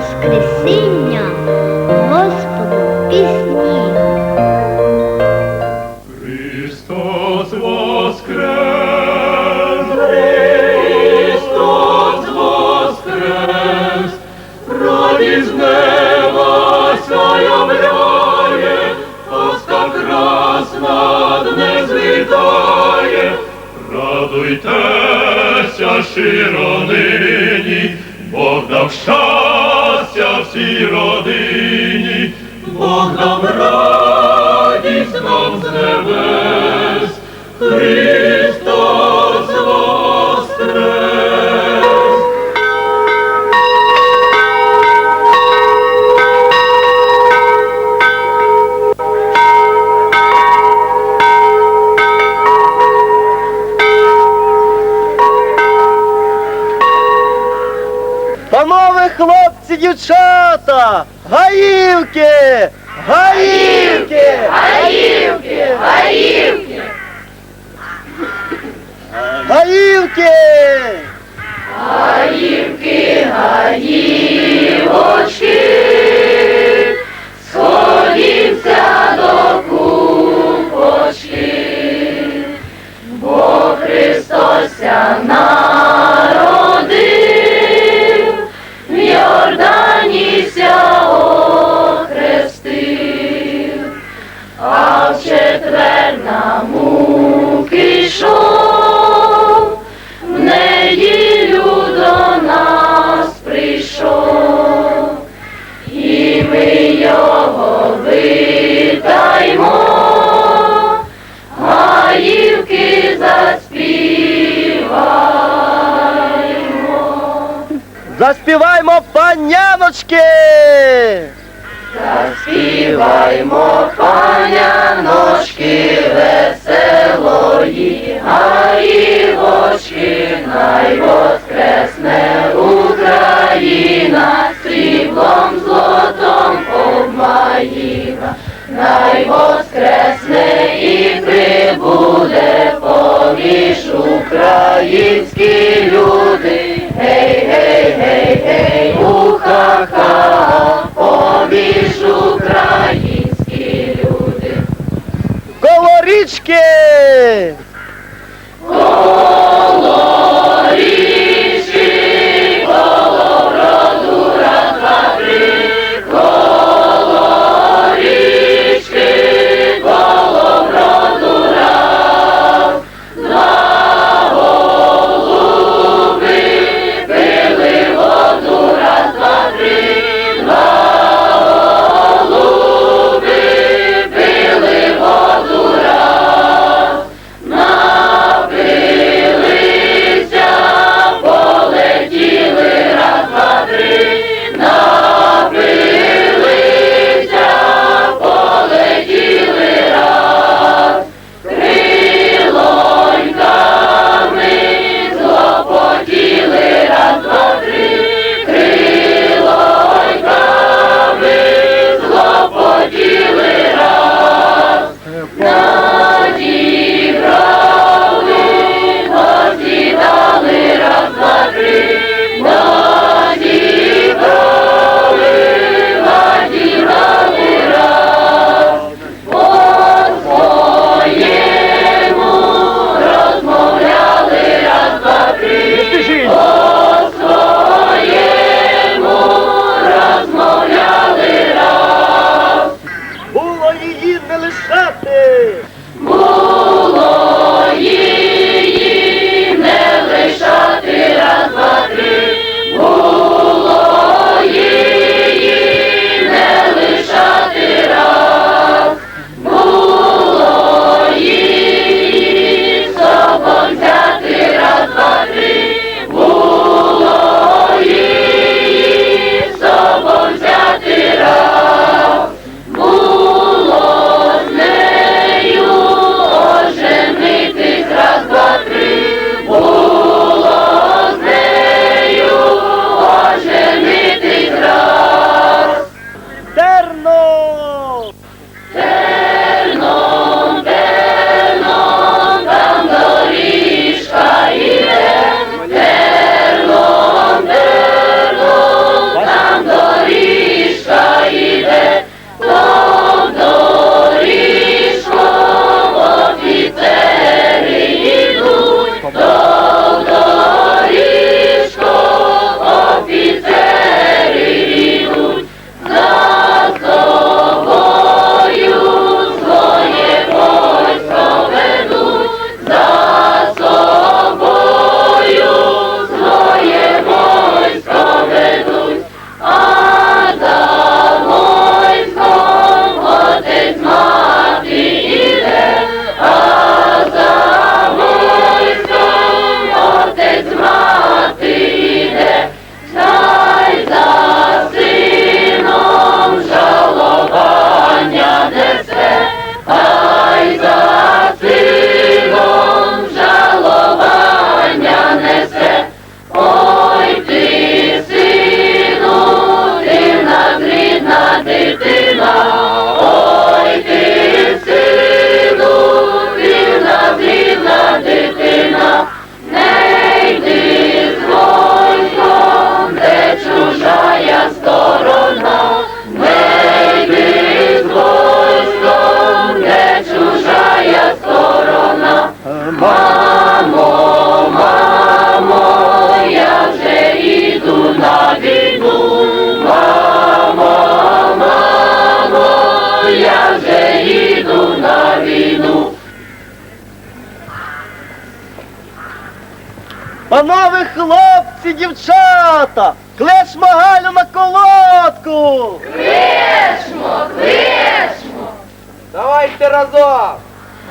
Воскресіння, Господу пісні. Христос воскрес! Христос воскрес! Радість неба сяя мряє, Пасха красна не злітає. Радуйтеся щиро нині, Бог дав щастя всій родині, Бог нам радість нам Заспіваймо паняночки! Заспіваймо паняночки веселої, гаївочки, най воскресне Україна, сріблом злотом обмаїна, най воскресне і прибуде поміж українські люди. Хлопці, дівчата, кличмо Галю на колодку. Кличмо, кличмо, Давайте разом.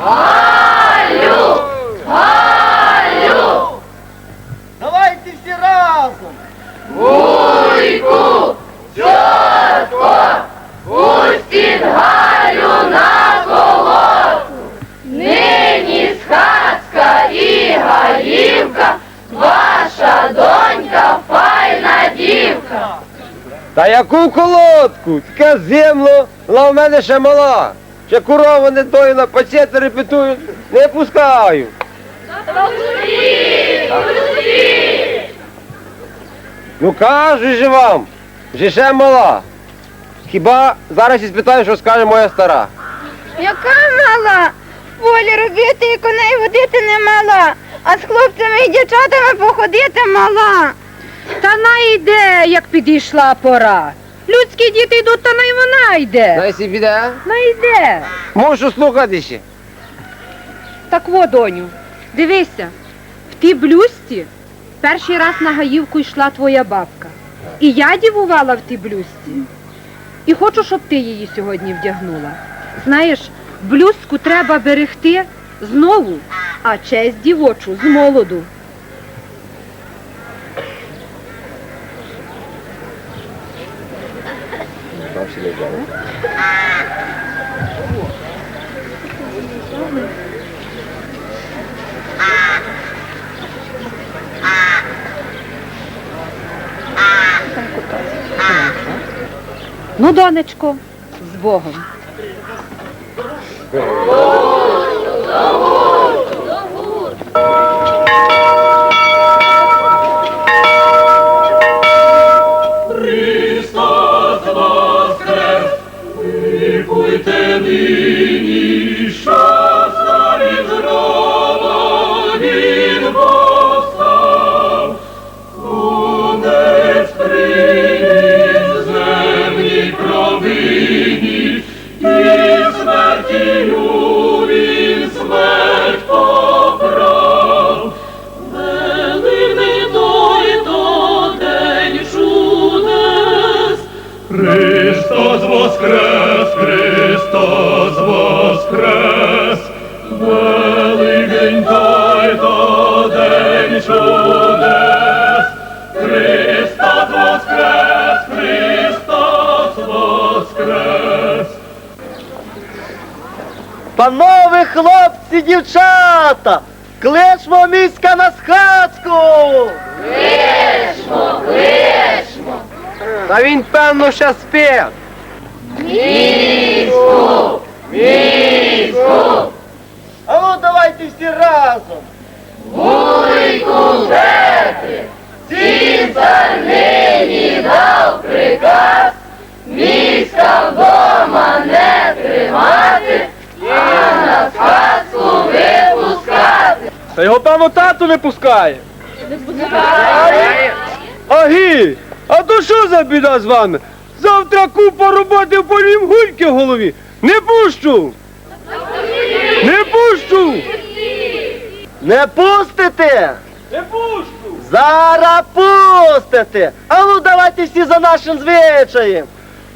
Галю, Галю, Давайте всі разом. Вуйку, тьотко, пустіть Галю на колодку. Нині схацька і гаївка, ваша донька файна дівка. Та яку колодку? Таке земло, вона в мене ще мала. Ще корова не доїна, пацієнти репетують, не пускаю. Ну кажу же вам, же ще мала. Хіба зараз і спитаю, що скаже моя стара. Яка мала? Волі робити і коней водити не мала, а з хлопцями і дівчатами походити мала. Та найде, як підійшла пора. Людські діти йдуть, та най вона йде. Найсі піде? Найде. Можу слухати ще. Так во, доню, дивися, в тій блюсті перший раз на гаївку йшла твоя бабка. І я дівувала в тій блюсті. І хочу, щоб ти її сьогодні вдягнула. Знаєш, блюстку треба берегти знову, а честь дівочу з молоду. Ну, донечко, з Богом. Христос воскрес, Христос воскрес. Великий той то день чудес. Христос воскрес, Христос воскрес. Панове хлопці, дівчата, кличмо міська на схацьку. Кличмо, кличмо, Та він, певно, ще спить. міську, міську, А ну давайте всі разом. вуйку Петри, цісар нині дав приказ, міська вдома не тримати, а на сказку випускати. Та його певно тато не пускає. Агі, а то що за біда з вами? Завтра купа роботи в полім гульки в голові. Не пущу! Не пущу! Не пустите! Не пущу! Зараз пустите! А ну давайте всі за нашим звичаєм!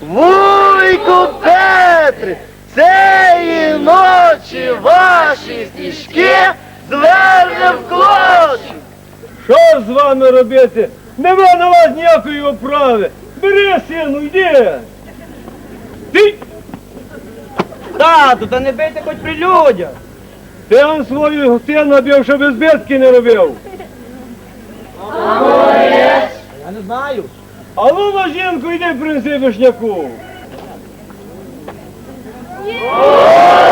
Вуйку Петри! Цієї ночі ваші стіжки зверне в клочі! Що з вами робити? Нема на вас ніякої оправи. Бери, сину, йди. Ти. Тату, та не бийте хоч при людях. Ти он свою сина бив, щоб збитки не робив. Я не знаю. А ну на жінку йди принеси вишняку. Христос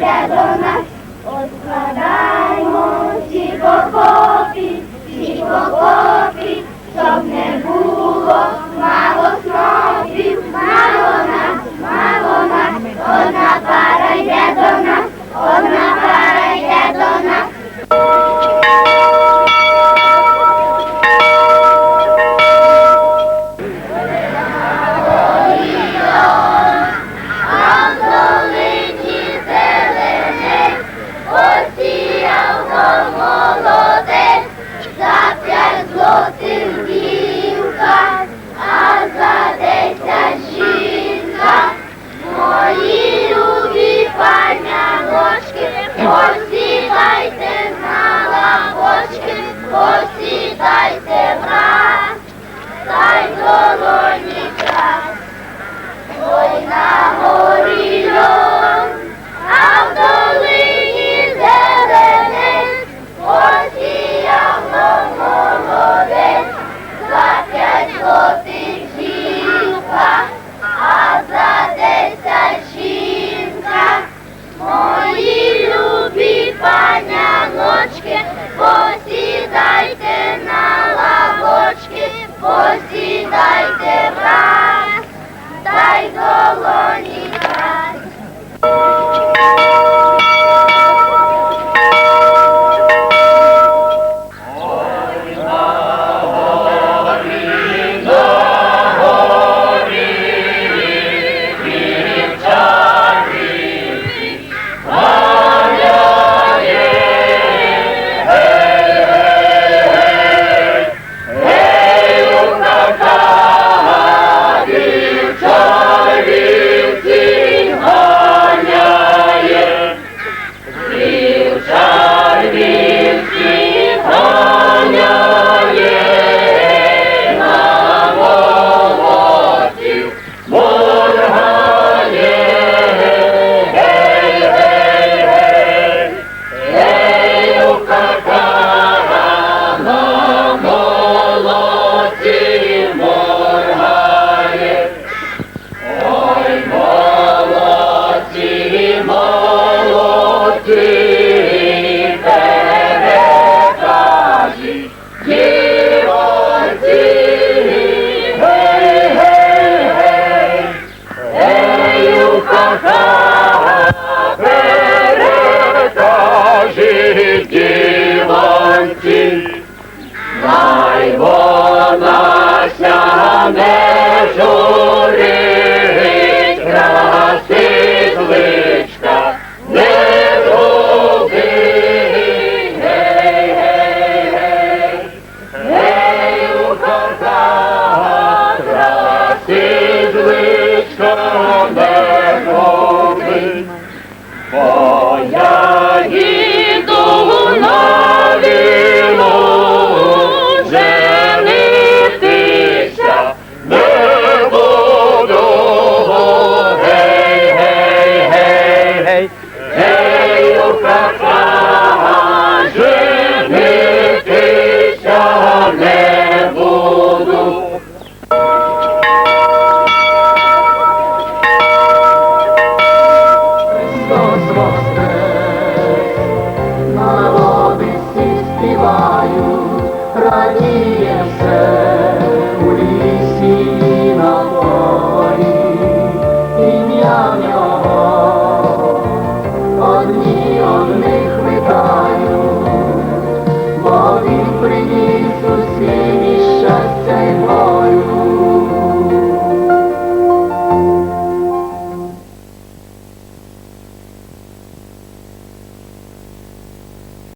Yeah. Посідайте брат, та й долоні